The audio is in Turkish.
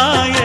dünyaya.